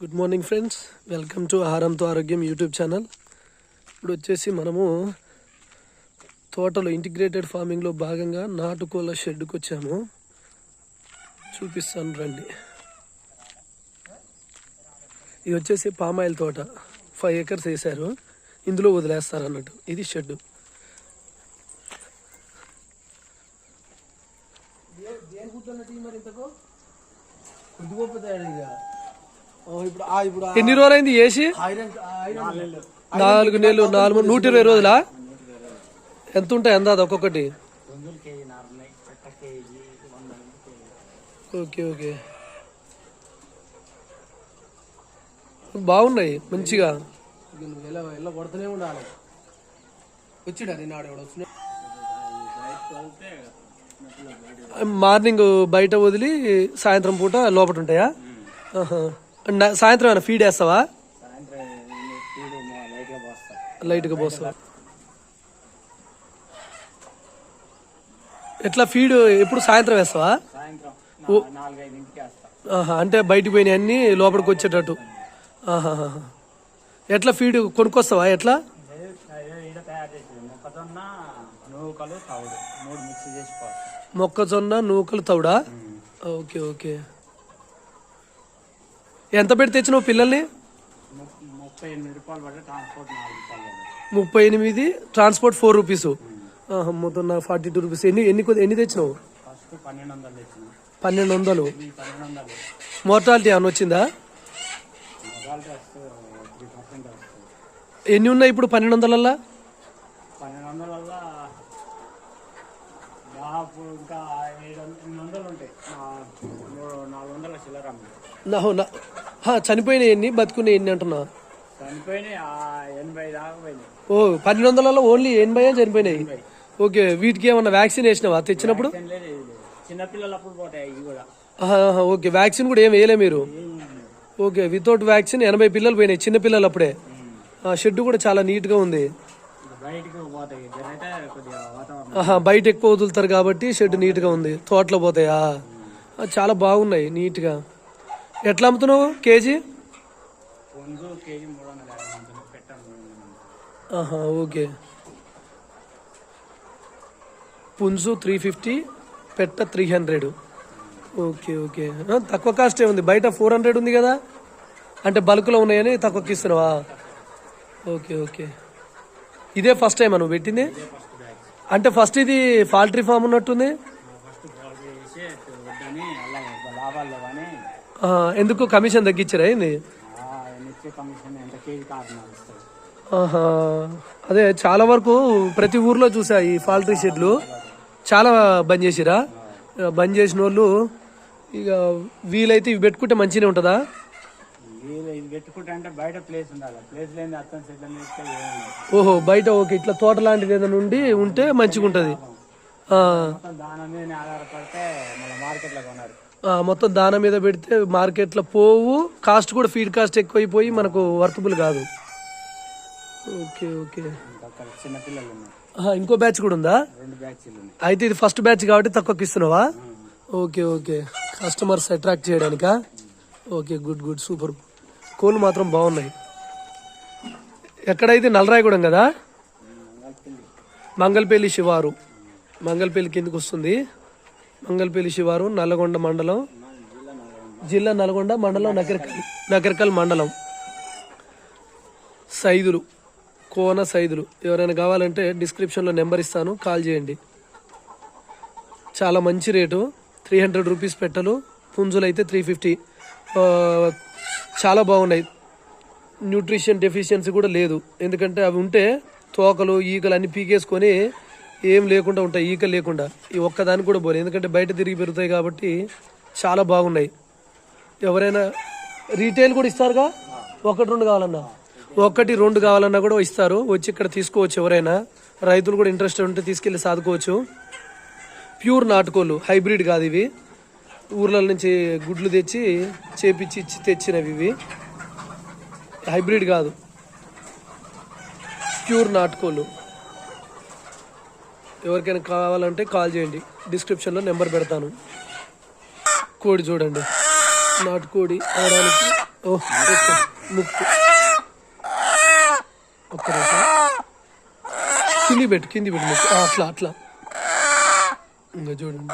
Good morning friends welcome to ఆహారంతో ఆరోగ్యం YouTube channel ఇప్పుడు వచ్చేసి మనము తోటలో ఇంటిగ్రేటెడ్ ఫార్మింగ్లో భాగంగా నాటుకోళ్ళ షెడ్కి వచ్చాము. చూపిస్తాను రండి. ఇది వచ్చేసి పామాయిల్ తోట. ఫైవ్ ఏకర్స్ వేశారు. ఇందులో వదిలేస్తారు అన్నట్టు ఇది షెడ్ ఎన్ని రోజులైంది వేసి నాలుగు నెలలు. నాలుగు నూట ఇరవై రోజులా? ఎంత ఉంటాయి అందాది ఒక్కొక్కటి? Okay okay. బాగున్నాయి మంచిగా. కొడుతూనే ఉండాలి. వచ్చిడా మార్నింగ్ బయట వదిలి సాయంత్రం పూట లోపల ఉంటాయా సాయంత్రం ఏమైనా ఫీడ్ వేస్తావా? లైట్గా పోస్తా. లైట్గా పోస్తావా ఎట్లా ఫీడ్ ఎప్పుడు సాయంత్రం వేస్తావా? అంటే బయటికి పోయినాయి అన్ని లోపలికి వచ్చేటట్టు. ఎట్లా ఫీడ్ కొనుక్కొస్తావా ఎట్లా? మొక్కజొన్న నూకలు తౌడా ఓకే ఓకే. ఎంత పెట్టి తెచ్చినావు పిల్లల్ని? ముప్పై ఎనిమిది ట్రాన్స్పోర్ట్ ఫోర్ రూపీస్. మొత్తం ఫార్టీ టూ రూపీస్. ఎన్ని ఎన్ని ఎన్ని తెచ్చినావు? పన్నెండు వందలు మోర్టాలిటీ ఏమైనా వచ్చిందా? ఎన్ని ఉన్నాయి ఇప్పుడు పన్నెండు వందలల్లా పన్నెండు వందల వల్ల దాదాపు ఇంకా ఏడు వందలు ఎనిమిది వందలు ఉంటాయి నా- మూడు నాలుగు వందల చిల్లర అమ్మాయి. నా నా- హా, చనిపోయినాయి ఎన్ని? బతుకున్నాయి ఎన్ని అంటున్నా? ఓ పన్నెండు వందలలో ఓన్లీ ఎనభై చనిపోయినాయి? ఓకే వీటికి ఏమన్నా వ్యాక్సిన్ వేసినావా తెచ్చినప్పుడు ఓకే వ్యాక్సిన్ కూడా ఏం వేయలే మీరు? ఓకే వితౌట్ వ్యాక్సిన్ ఎనభై పిల్లలు పోయినాయి చిన్న పిల్లలు అప్పుడే షెడ్ కూడా చాలా నీట్గా ఉంది. బయట ఎక్కువ వదులుతారు కాబట్టి షెడ్ నీట్గా ఉంది. తోటలో పోతాయా? చాలా బాగున్నాయి నీట్గా. ఎట్లా అమ్ముతున్నావు కేజీ. ఆహా ఓకే. పుంజు త్రీ ఫిఫ్టీ పెట్ట త్రీ హండ్రెడ్. Okay okay. తక్కువ కాస్టే ఉంది. బయట ఫోర్ హండ్రెడ్ ఉంది కదా? అంటే బల్క్లో ఉన్నాయని తక్కువకి ఇస్తున్నావా? Okay okay. ఇదే ఫస్ట్ టైం నువ్వు పెట్టింది? అంటే ఫస్ట్ ఇది ఫాల్ట్రీ ఫామ్ ఉన్నట్టుంది? ఎందుకు కమిషన్ తగ్గించరా ఏంది. అదే చాలా వరకు ప్రతి ఊర్లో చూసా ఈ ఫాల్ట్రీ షెడ్లు. చాలా బంద్ చేసిరా? బంద్ చేసిన వాళ్ళు ఇక వీలైతే ఇవి పెట్టుకుంటే మంచిగానే ఉంటుందా? ఓహో బయట ఓకే ఇట్లా తోట లాంటిది ఏదైనా ఉండి ఉంటే మంచిగా ఉంటుంది మొత్తం దాని మీద దాన మీద పెడితే మార్కెట్లో పోవు. కాస్ట్ కూడా ఫీడ్ కాస్ట్ ఎక్కువైపోయి మనకు వర్తబుల్ కాదు. Okay okay. ఇంకో బ్యాచ్ కూడా ఉందా? అయితే ఇది ఫస్ట్ బ్యాచ్ కాబట్టి తక్కువకి ఇస్తున్నావా? Okay okay. కస్టమర్స్ అట్రాక్ట్ చేయడానికా? ఓకే గుడ్ గుడ్ సూపర్ కోళ్ళు మాత్రం బాగున్నాయి. ఎక్కడైతే నల్లరాయగూడెం కదా? మంగళపల్లి శివారు. మంగళపల్లి కిందకి వస్తుంది? మంగళపల్లి శివారు నల్లగొండ మండలం జిల్లా నల్గొండ మండలం నకరికల్ నకరికల్ మండలం. సైదులు కోన సైదులు. ఎవరైనా కావాలంటే డిస్క్రిప్షన్లో నెంబర్ ఇస్తాను కాల్ చేయండి. చాలా మంచి రేటు త్రీ హండ్రెడ్ రూపీస్ పెట్టలు పుంజులు అయితే త్రీ ఫిఫ్టీ చాలా బాగున్నాయి. న్యూట్రిషన్ డెఫిషియన్సీ కూడా లేదు. ఎందుకంటే అవి ఉంటే తోకలు ఈకలు అన్నీ పీకేసుకొని ఏం లేకుండా ఉంటాయి ఈక లేకుండా. ఈ ఒక్కదానికి కూడా పోలే ఎందుకంటే బయట తిరిగి పెరుగుతాయి కాబట్టి చాలా బాగున్నాయి. ఎవరైనా రీటైల్ కూడా ఇస్తారుగా? ఒకటి రెండు కావాలన్నా. ఒకటి రెండు కావాలన్నా కూడా ఇస్తారు. వచ్చి ఇక్కడ తీసుకోవచ్చు ఎవరైనా. రైతులు కూడా ఇంట్రెస్ట్ ఉంటే తీసుకెళ్ళి సాదుకోవచ్చు. ప్యూర్ నాటుకోళ్ళు. హైబ్రిడ్ కాదు ఇవి. ఊర్ల నుంచి గుడ్లు తెచ్చి చేపిచ్చి ఇచ్చి తెచ్చినవి ఇవి. హైబ్రిడ్ కాదు. ప్యూర్ నాటుకోళ్ళు. ఎవరికైనా కావాలంటే కాల్ చేయండి. డిస్క్రిప్షన్లో నెంబర్ పెడతాను. కోడి చూడండి. నాటుకోడి కోడి ఆడడానికి ఓకే ముక్కు. ఒక్క నిమిషం. కింది పెట్టు కింది పెట్టు ముక్కు. అట్లా అట్లా. ఇంకా చూడండి.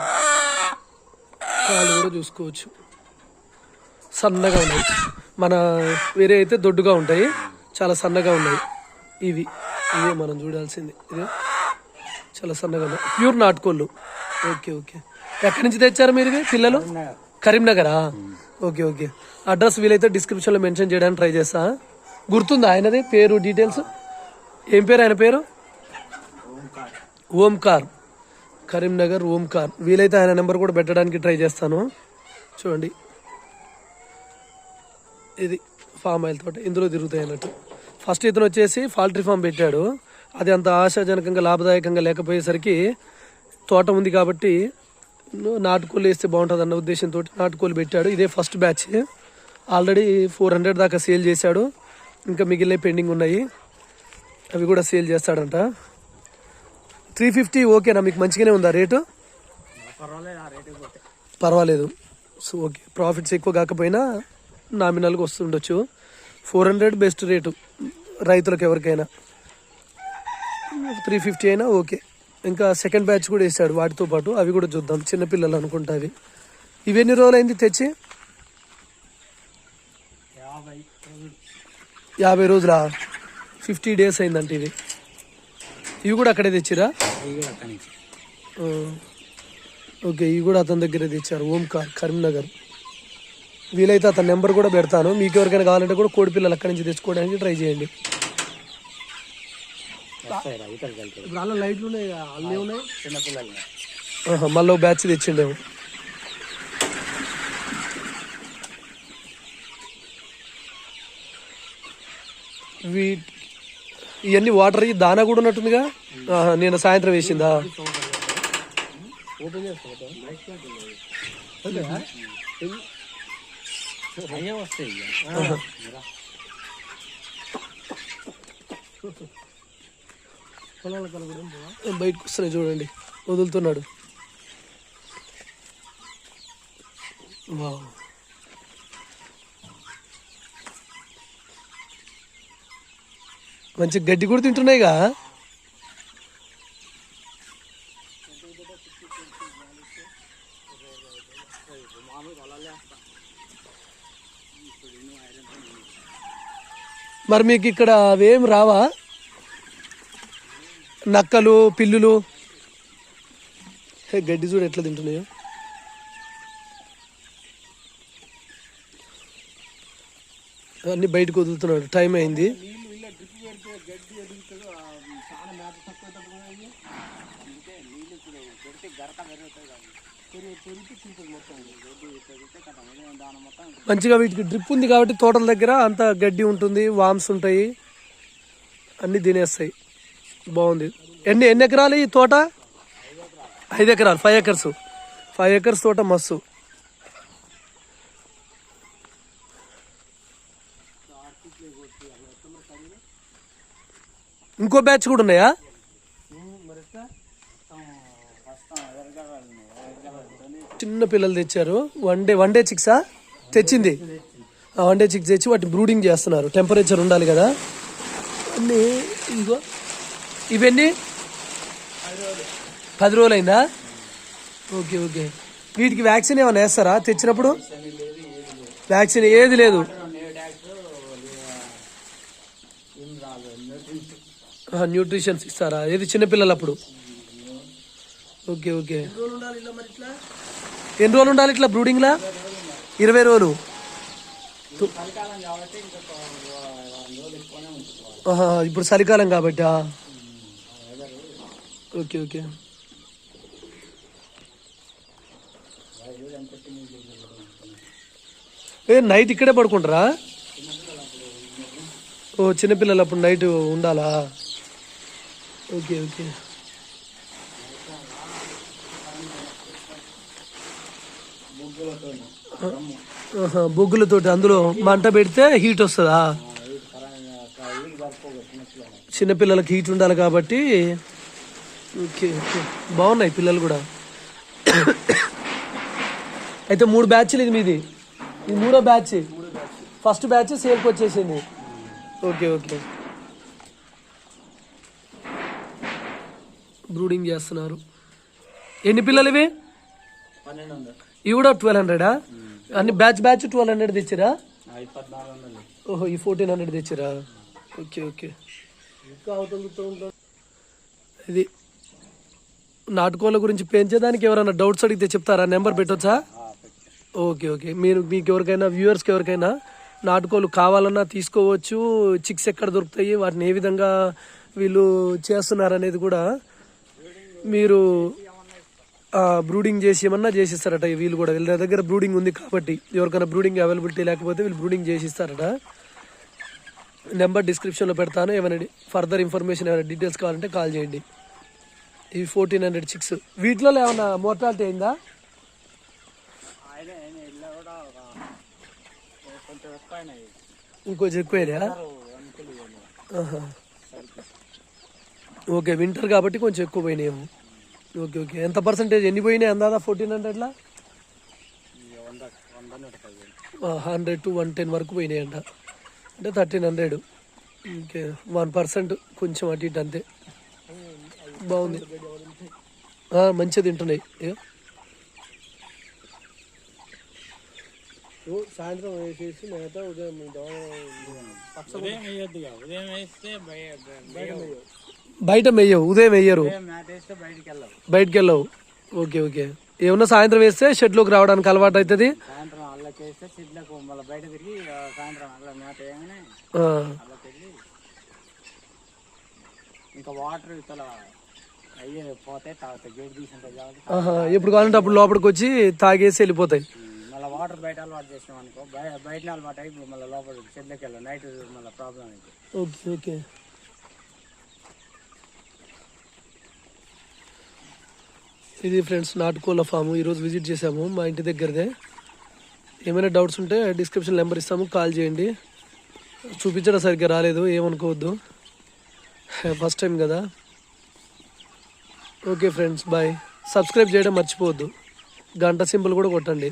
కాలు కూడా చూసుకోవచ్చు. సన్నగా ఉన్నాయి. మన వేరే అయితే దొడ్డుగా ఉంటాయి. చాలా సన్నగా ఉన్నాయి. ఇవి ఇవే మనం చూడాల్సింది. ఇదే. చాలా సన్నగా ఉన్నాయి. ప్యూర్ నాటుకోళ్ళు. Okay okay. ఎక్కడి నుంచి తెచ్చారు మీరు ఇవి? పిల్లలు? కరీంనగరా? Okay okay. అడ్రస్ వీలైతే డిస్క్రిప్షన్లో మెన్షన్ చేయడానికి ట్రై చేస్తా. గుర్తుందా ఆయనది? పేరు డీటెయిల్స్? ఏం పేరు ఆయన పేరు? ఓంకార్. కరీంనగర్ ఓంకార్. వీలైతే ఆయన నెంబర్ కూడా పెట్టడానికి ట్రై చేస్తాను. చూడండి. ఇది ఫామ్ ఆయిల్ తోట. ఇందులో తిరుగుతాయి అన్నట్టు. ఫస్ట్ ఇతను వచ్చేసి పాల్ట్రీ ఫామ్ పెట్టాడు. అది అంత ఆశాజనకంగా లాభదాయకంగా లేకపోయేసరికి తోట ఉంది కాబట్టి నాటుకోళ్ళు వేస్తే బాగుంటుంది అన్న ఉద్దేశంతో నాటుకోళ్ళు పెట్టాడు. ఇదే first batch. Already four hundred దాకా సేల్ చేశాడు. ఇంకా మిగిలిన పెండింగ్ ఉన్నాయి. అవి కూడా సేల్ చేస్తాడంట. త్రీ ఫిఫ్టీ ఓకేనా? మీకు మంచిగానే ఉందా రేటు? ఆ పర్వాలేదు. So okay. ప్రాఫిట్స్ ఎక్కువ కాకపోయినా నామినల్గా వస్తుండొచ్చు. Four hundred best rate. రైతులకు ఎవరికైనా. త్రీ ఫిఫ్టీ అయినా ఓకే. ఇంకా సెకండ్ బ్యాచ్ కూడా వేసాడు వాటితో పాటు. అవి కూడా చూద్దాం. చిన్నపిల్లలు అనుకుంటా అవి. ఇవి ఎన్ని రోజులు అయింది తెచ్చి? యాభై రోజులా? ఫిఫ్టీ డేస్ అయిందంట ఇవి. ఇవి కూడా అక్కడే తెచ్చిరా? నుంచి ఓకే ఇవి కూడా అతని దగ్గరే తెచ్చారు. ఓంకార్ కరీంనగర్. వీలైతే అతని నెంబర్ కూడా పెడతాను. మీకు ఎవరికైనా కావాలంటే కూడా కోడి పిల్లలు అక్కడి నుంచి తెచ్చుకోవడానికి ట్రై చేయండి. ఇప్పుడు అలా లైట్లు ఉన్నాయి అన్నీ ఉన్నాయి. చిన్నపిల్లలు మళ్ళీ బ్యాచ్ తెచ్చిండేమో. వీ ఇవన్నీ వాటర్ దానా కూడా ఉన్నట్టుందిగా? నేను సాయంత్రం వేసిందా? అయ్యే వస్తాయి. బయటకు వస్తున్నాయి చూడండి. వదులుతున్నాడు. వావ్. మంచి గడ్డి కూడా తింటున్నాయిగా? మరి మీకు ఇక్కడ అవేం రావా? నక్కలు పిల్లులు. హే, గడ్డి చూడు ఎట్లా తింటున్నాయో. అన్ని బయటకు వదులుతున్నాడు. టైం అయింది. మంచిగా వీటికి డ్రిప్ ఉంది కాబట్టి తోటల దగ్గర అంత గడ్డి ఉంటుంది వామ్స్ ఉంటాయి. అన్ని తినేస్తాయి. బాగుంది. ఎన్ని ఎన్ని ఎకరాలు ఈ తోట? ఐదు ఎకరాలు ఫైవ్ ఎకర్స్ ఫైవ్ ఎకర్స్ తోట మస్తు. ఇంకో బ్యాచ్ కూడా ఉన్నాయా? చిన్న పిల్లలు తెచ్చారు. వన్ డే వన్ డే చిక్సా తెచ్చింది. వన్ డే చిక్స్ తెచ్చి వాటి బ్రూడింగ్ చేస్తున్నారు. టెంపరేచర్ ఉండాలి కదా. అన్నీ ఇదిగో. ఇవన్నీ? పది రోజులు అయిందా ఓకే ఓకే. వీటికి వ్యాక్సిన్ ఏమైనా వేస్తారా? తెచ్చినప్పుడు? వ్యాక్సిన్ ఏది లేదు. న్యూట్రిషన్స్ ఇస్తారా? ఏది చిన్నపిల్లలు అప్పుడు ఓకే ఓకే. ఎన్ని రోజులు ఉండాలి ఇట్లా బ్రూడింగ్లా? ఇరవై రోజులు. ఇప్పుడు చలికాలం కాబట్టి ఓకే ఓకే. ఏ నైట్ ఇక్కడే పడుకుంటారా? ఓ చిన్నపిల్లలు అప్పుడు నైట్ ఉండాలా? Okay okay. బొగ్గులతోటి అందులో మంట పెడితే హీట్ వస్తుందా? చిన్నపిల్లలకి హీట్ ఉండాలి కాబట్టి ఓకే ఓకే. బాగున్నాయి పిల్లలు కూడా. అయితే మూడు బ్యాచ్లు ఇది మీది? ఇది మూడో బ్యాచ్. ఫస్ట్ బ్యాచ్ సేల్కి వచ్చేసింది. Okay okay. బ్రూడింగ్ చేస్తున్నారు. ఎన్ని పిల్లలు ఇవి? ఇవి కూడా ట్వెల్వ్ హండ్రెడా? అన్ని బ్యాచ్ బ్యాచ్ ట్వెల్వ్ హండ్రెడ్ తెచ్చిరా? ఓహో ఈ ఫోర్టీన్ హండ్రెడ్ తెచ్చిరా? Okay okay. ఇది నాటుకోళ్ళ గురించి పెంచేదానికి ఎవరైనా డౌట్స్ అడిగితే చెప్తారా? నెంబర్ పెట్టొచ్చా? ఓకే ఓకే మీరు మీకు ఎవరికైనా వ్యూవర్స్కి ఎవరికైనా నాటుకోళ్ళు కావాలన్నా తీసుకోవచ్చు. చిక్స్ ఎక్కడ దొరుకుతాయి? వాటిని ఏ విధంగా వీళ్ళు చేస్తున్నారు అనేది కూడా మీరు బ్రూడింగ్ చేసి ఏమన్నా చేసిస్తారట. వీళ్ళు కూడా వీళ్ళ దగ్గర బ్రూడింగ్ ఉంది కాబట్టి. ఎవరికైనా బ్రూడింగ్ అవైలబిలిటీ లేకపోతే వీళ్ళు బ్రూడింగ్ చేసిస్తారట. నెంబర్ డిస్క్రిప్షన్లో పెడతాను. ఏమైనా ఫర్దర్ ఇన్ఫర్మేషన్ ఏమైనా డీటెయిల్స్ కావాలంటే కాల్ చేయండి. ఇవి ఫోర్టీన్ హండ్రెడ్ చిక్స్ వీటిలో ఏమైనా మోర్టాలిటీ అయిందా? ఇంకొంచెం ఎక్కువైనా. ఓకే వింటర్ కాబట్టి కొంచెం ఎక్కువ పోయినాయేమో ఓకే ఓకే. ఎంత పర్సెంటేజ్ ఎన్ని పోయినాయి అందాదా ఫోర్టీన్ హండ్రెడ్లా హండ్రెడ్ టు వన్ టెన్ వరకు పోయినాయంట. అంటే thirteen hundred okay one percent కొంచెం అటు ఇటు అంతే. బాగుంది. ఆ, మంచిగా తింటున్నాయి. ఏ? సాయంత్రం వేసేసి మిగతా ఉదయం బయట మెయ్యవు ఉదయం వెయ్యరు బయటికి వెళ్ళవు. Okay okay. ఏమన్నా సాయంత్రం వేస్తే షెడ్లోకి రావడానికి అలవాటు అవుతుంది ఇంకా వాటర్ ఇతల ఎప్పుడు కావాలంటే అప్పుడు లోపలికి వచ్చి తాగేసి వెళ్ళిపోతాయి. మళ్ళీ వాటర్ బయట అలవాటు చేసినాం అనుకో బయ బయట అలవాటు మళ్ళీ లోపల చెట్లకి వెళ్ళాం నైట్ మళ్ళీ ప్రాబ్లం అయితే ఓకే ఓకే. ఇది ఫ్రెండ్స్ నాటుకోళ్ళ ఫామ్. ఈరోజు విజిట్ చేసాము మా ఇంటి దగ్గరదే. ఏమైనా డౌట్స్ ఉంటే డిస్క్రిప్షన్ నెంబర్ ఇస్తాము కాల్ చేయండి. చూపించడం సరిగ్గా రాలేదు ఏమనుకోవద్దు. ఫస్ట్ టైం కదా. ఓకే ఫ్రెండ్స్ బాయ్ సబ్స్క్రైబ్ చేయడం మర్చిపోవద్దు. గంట సింబల్ కూడా కొట్టండి.